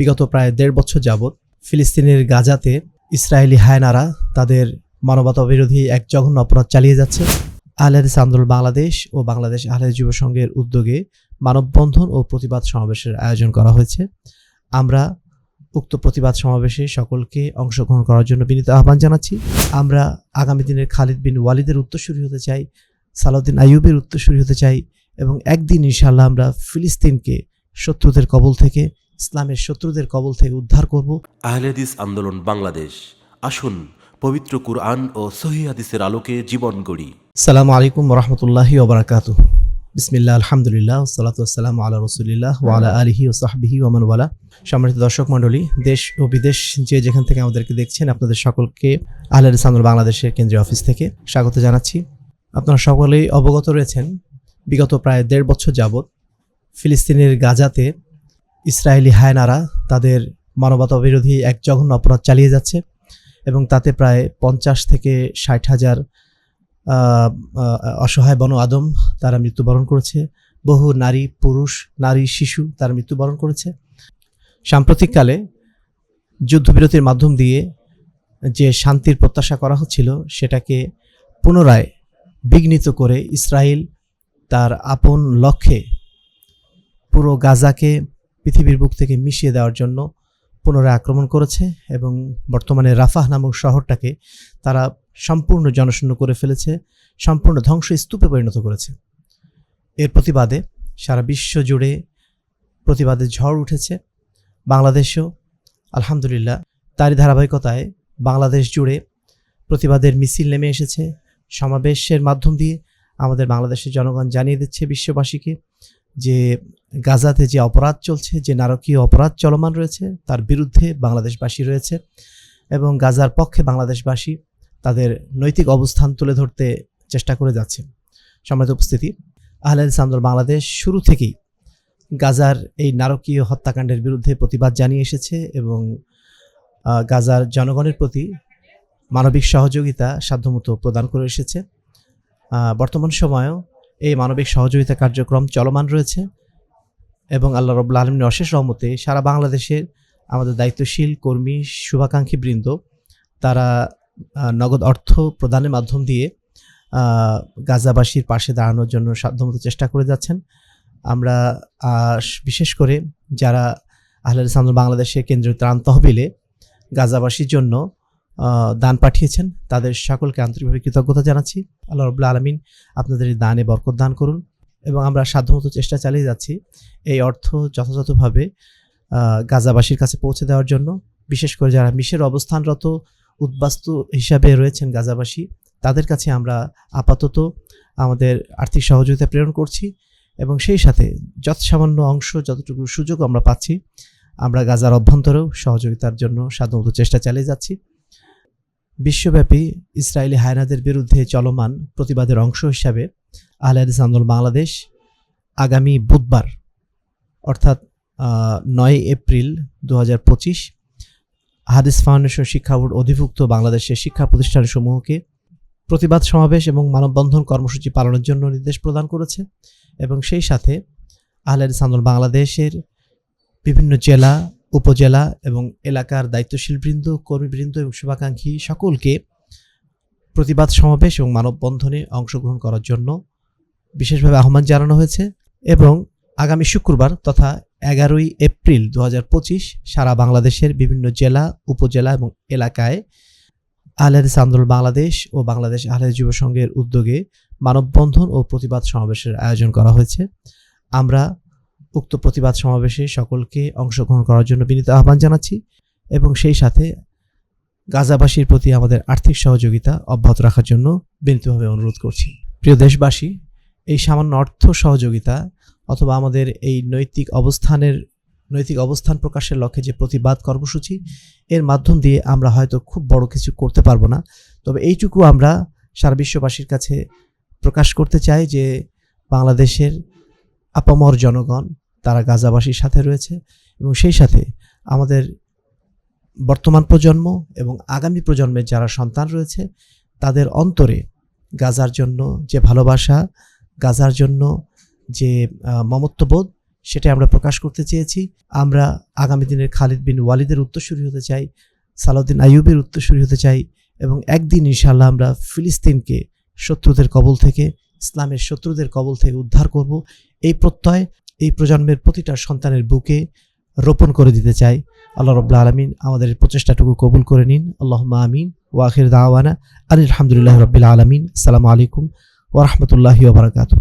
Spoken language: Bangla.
বিগত প্রায় দেড় বছর যাবৎ ফিলিস্তিনের গাজাতে ইসরায়েলি হায়নারা তাদের মানবতা বিরোধী এক জঘন্য অপরাধ চালিয়ে যাচ্ছে। আহলেদিস আন্দোলন বাংলাদেশ ও বাংলাদেশ আহলেদ যুব সংঘের উদ্যোগে মানববন্ধন ও প্রতিবাদ সমাবেশের আয়োজন করা হয়েছে। আমরা উক্ত প্রতিবাদ সমাবেশে সকলকে অংশগ্রহণ করার জন্য বিনীত আহ্বান জানাচ্ছি। আমরা আগামী দিনের খালিদ বিন ওয়ালিদের উত্তরসূরি হতে চাই, সালাউদ্দিন আইয়ুবের উত্তরসূরি হতে চাই এবং একদিন ইনশাআল্লাহ আমরা ফিলিস্তিনকে শত্রুদের কবল থেকে ইসলামের শত্রুদের কবল থেকে উদ্ধার করব। আহলেদিস আন্দোলন বাংলাদেশ। আসুন পবিত্র কুরআন ও সহি হাদিসের আলোকে জীবন গড়ি। সালাম আলাইকুম রহমতুল্লাহি ওবরাকাত। বিসমিল্লাহ আলহামদুলিল্লাহ সালাতাম আল্লাহ রসুলিল্লাহ ওয়ালা আলহি ও সাহবিহি ওমান ওয়ালা। সম্মানিত দর্শক মণ্ডলী দেশ ও বিদেশ যে যেখান থেকে আমাদেরকে দেখছেন আপনাদের সকলকে আহলের সান্দুল বাংলাদেশের কেন্দ্রীয় অফিস থেকে স্বাগত জানাচ্ছি। আপনারা সকলেই অবগত রয়েছেন বিগত প্রায় দেড় বছর যাবৎ ফিলিস্তিনের গাজাতে ইসরায়েলি হায়নারা তাদের মানবতা বিরোধী এক জঘন্য অপরাধ চালিয়ে যাচ্ছে এবং তাতে প্রায় পঞ্চাশ থেকে ষাট হাজার অসহায় বন আদম তারা মৃত্যুবরণ করেছে। বহু নারী, পুরুষ, নারী, শিশু তারা মৃত্যুবরণ করেছে। সাম্প্রতিককালে যুদ্ধবিরতির মাধ্যম দিয়ে যে শান্তির প্রত্যাশা করা হচ্ছিল সেটাকে পুনরায় বিঘ্নিত করে ইসরায়েল তার আপন লক্ষ্যে পুরো গাজাকে পৃথিবীর বুক থেকে মিশিয়ে দেওয়ার জন্য পুনরায় আক্রমণ করেছে এবং বর্তমানে রাফাহ নামক শহরটাকে তারা সম্পূর্ণ জনশূন্য করে ফেলেছে, সম্পূর্ণ ধ্বংসস্তূপে পরিণত করেছে। এর প্রতিবাদে সারা বিশ্ব জুড়ে প্রতিবাদের ঝড় উঠেছে। বাংলাদেশেও আলহামদুলিল্লাহ তারই ধারাবাহিকতায় বাংলাদেশ জুড়ে প্রতিবাদের মিছিল নেমে এসেছে। সমাবেশের মাধ্যম দিয়ে আমাদের বাংলাদেশের জনগণ জানিয়ে দিচ্ছে বিশ্ববাসীকে। যে গাজাতে যে অপরাধ চলছে, যে নারকীয় অপরাধ চলমান রয়েছে, তার বিরুদ্ধে বাংলাদেশবাসী রয়েছে এবং গাজার পক্ষে বাংলাদেশবাসী তাদের নৈতিক অবস্থান তুলে ধরতে চেষ্টা করে যাচ্ছে। সম্মানিত উপস্থিতি আহলেদ সান্দর বাংলাদেশ শুরু থেকেই গাজার এই নারকীয় হত্যাকাণ্ডের বিরুদ্ধে প্রতিবাদ জানিয়ে এসেছে এবং গাজার জনগণের প্রতি মানবিক সহযোগিতা সাধ্যমতো প্রদান করে এসেছে। বর্তমান সময়েও এই মানবিক সহযোগিতা কার্যক্রম চলমান রয়েছে এবং আল্লাহ রবুল্লা আলমিনের অশেষ রহমতে সারা বাংলাদেশের আমাদের দায়িত্বশীল কর্মী, শুভাকাঙ্ক্ষী বৃন্দ, তারা নগদ অর্থ প্রদানের মাধ্যম দিয়ে গাজাবাসীর পাশে দাঁড়ানোর জন্য সাধ্যমতো চেষ্টা করে যাচ্ছেন। আমরা বিশেষ করে যারা আহলাদ সামনে বাংলাদেশের কেন্দ্রীয় ত্রাণ তহবিলে গাজাবাসীর জন্য দান পাঠিয়েছেন। তাদের সকলকে আন্তরিকভাবে কৃতজ্ঞতা জানাচ্ছি। আল্লাহ রবুল্লা আলমিন আপনাদের এই দানে বরকত দান করুন এবং আমরা সাধ্যমতো চেষ্টা চালিয়ে যাচ্ছি এই অর্থ যথাযথভাবে গাজাবাসীর কাছে পৌঁছে দেওয়ার জন্য। বিশেষ করে যারা মিশের অবস্থানরত, উদ্বাস্তু হিসাবে রয়েছেন গাজাবাসী, তাদের কাছে আমরা আপাতত আমাদের আর্থিক সহযোগিতা প্রেরণ করছি এবং সেই সাথে যৎসামান্য অংশ, যতটুকু সুযোগ আমরা পাচ্ছি, আমরা গাজার অভ্যন্তরেও সহযোগিতার জন্য সাধ্যমতো চেষ্টা চালিয়ে যাচ্ছি। বিশ্বব্যাপী ইসরায়েলি হায়নাদের বিরুদ্ধে চলমান প্রতিবাদের অংশ হিসাবে আহলাদিস আন্দোলন বাংলাদেশ আগামী বুধবার, অর্থাৎ নয় এপ্রিল দু হাজার পঁচিশ, হাদিস ফাউন্ডেশন শিক্ষা বোর্ড অধিভুক্ত বাংলাদেশের শিক্ষা প্রতিষ্ঠানসমূহকে প্রতিবাদ সমাবেশ এবং মানববন্ধন কর্মসূচি পালনের জন্য নির্দেশ প্রদান করেছে এবং সেই সাথে আহলাদিস আন্দোলন বাংলাদেশের বিভিন্ন জেলা উপজেলা এবং এলাকার দায়িত্বশীল বৃন্দ কর্মীবৃন্দ এবং শুভাকাঙ্ক্ষী সকলকে প্রতিবাদ সমাবেশ এবং মানববন্ধনে অংশগ্রহণ করার জন্য বিশেষভাবে আহ্বান জানানো হয়েছে এবং আগামী শুক্রবার তথা এগারোই এপ্রিল দু হাজার পঁচিশ সারা বাংলাদেশের বিভিন্ন জেলা, উপজেলা এবং এলাকায় আহলেদিস আন্দোলন বাংলাদেশ ও বাংলাদেশ আহলেদ যুব সংঘের উদ্যোগে মানববন্ধন ও প্রতিবাদ সমাবেশের আয়োজন করা হয়েছে। আমরা উক্ত প্রতিবাদ সমাবেশে সকলকে অংশগ্রহণ করার জন্য বিনীত আহ্বান জানাচ্ছি এবং সেই সাথে গাজাবাসীর প্রতি আমাদের আর্থিক সহযোগিতা অব্যাহত রাখার জন্য বিনীতভাবে অনুরোধ করছি। প্রিয় দেশবাসী, এই সামান্য অর্থ সহযোগিতা অথবা আমাদের এই নৈতিক অবস্থানের, নৈতিক অবস্থান প্রকাশের লক্ষ্যে যে প্রতিবাদ কর্মসূচি, এর মাধ্যম দিয়ে আমরা হয়তো খুব বড় কিছু করতে পারব না। তবে এইটুকু আমরা সারা বিশ্ববাসীর কাছে প্রকাশ করতে চাই যে বাংলাদেশের আপামর জনগণ তারা গাজাবাসীর সাথে রয়েছে এবং সেই সাথে আমাদের বর্তমান প্রজন্ম এবং আগামী প্রজন্মের যারা সন্তান রয়েছে, তাদের অন্তরে গাজার জন্য যে ভালোবাসা, গাজার জন্য যে মমত্ববোধ সেটা আমরা প্রকাশ করতে চেয়েছি। আমরা আগামী দিনের খালিদ বিন ওয়ালিদের উত্তরসূরি হতে চাই, সালাউদ্দিন আইয়ুবের উত্তরসূরি হতে চাই এবং একদিন ইনশাআল্লাহ আমরা ফিলিস্তিনকে শত্রুদের কবল থেকে, ইসলামের শত্রুদের কবল থেকে উদ্ধার করব। এই প্রত্যয় এই প্রজন্মের প্রতিটা সন্তানের বুকে রোপণ করে দিতে চাই। আল্লাহ রব্লা আলমিন আমাদের প্রচেষ্টাটুকু কবুল করে নিন। আল্লাহ আমিন। ওয়াখির দাওয়ানা আলহামদুলিল্লাহ রবিল আলমিন। আসসালামু আলাইকুম ওরহমতুল্লাহি ওবরাকাতু